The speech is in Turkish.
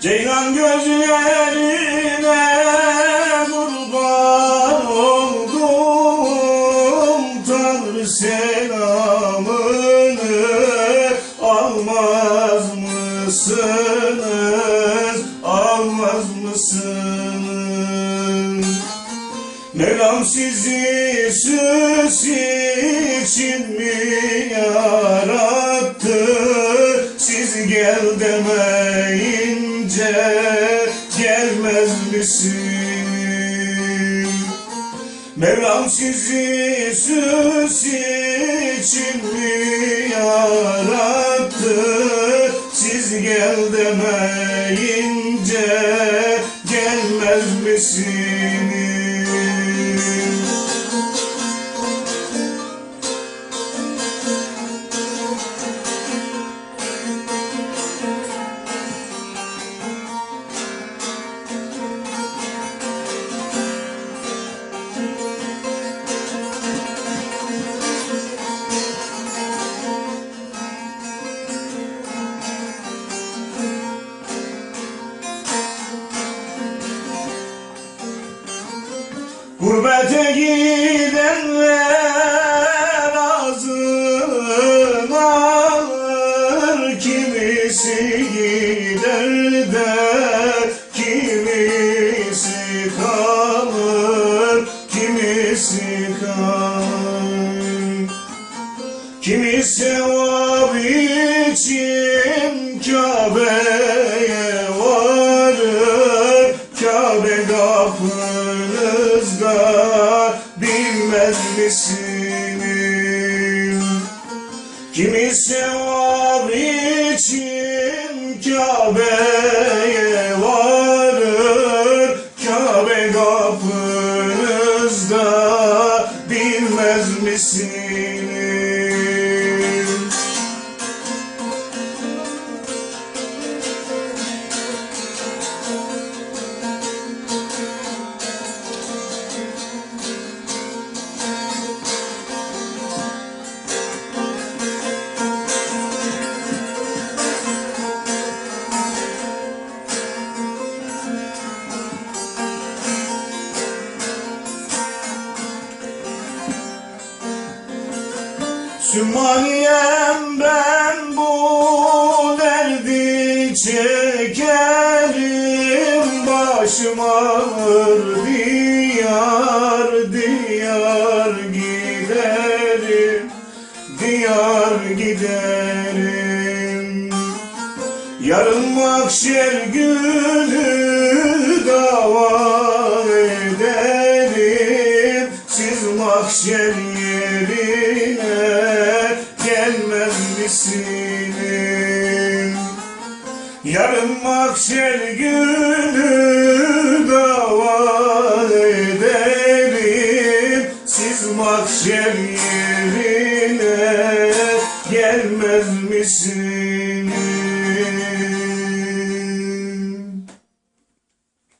Ceylan gözlerine kurban oldum Tanrı selamını almaz mısınız? Almaz mısınız? Mevlam sizi süs için mi yarattı? Siz gel demeyince gelmez misin? Mevlam sizi süs için mi yarattı? Siz gel demeyince gelmez misiniz? Gurbete gidenler ağzına alır Kimisi gider de kimisi kalır. Kimisi kalır. Kimi sevap için Kabe'ye bilmez misiniz? Kimi sevap için Kabe'ye varır Kabe kapınızda bilmez misiniz? Sümaniyem ben bu derdi çekerim. Başım ağır diyar diyar giderim Diyar giderim. Yarın mahşer günü gelmez misiniz? Yarın mahşer günü dava ederim Siz mahşer yerine gelmez misiniz?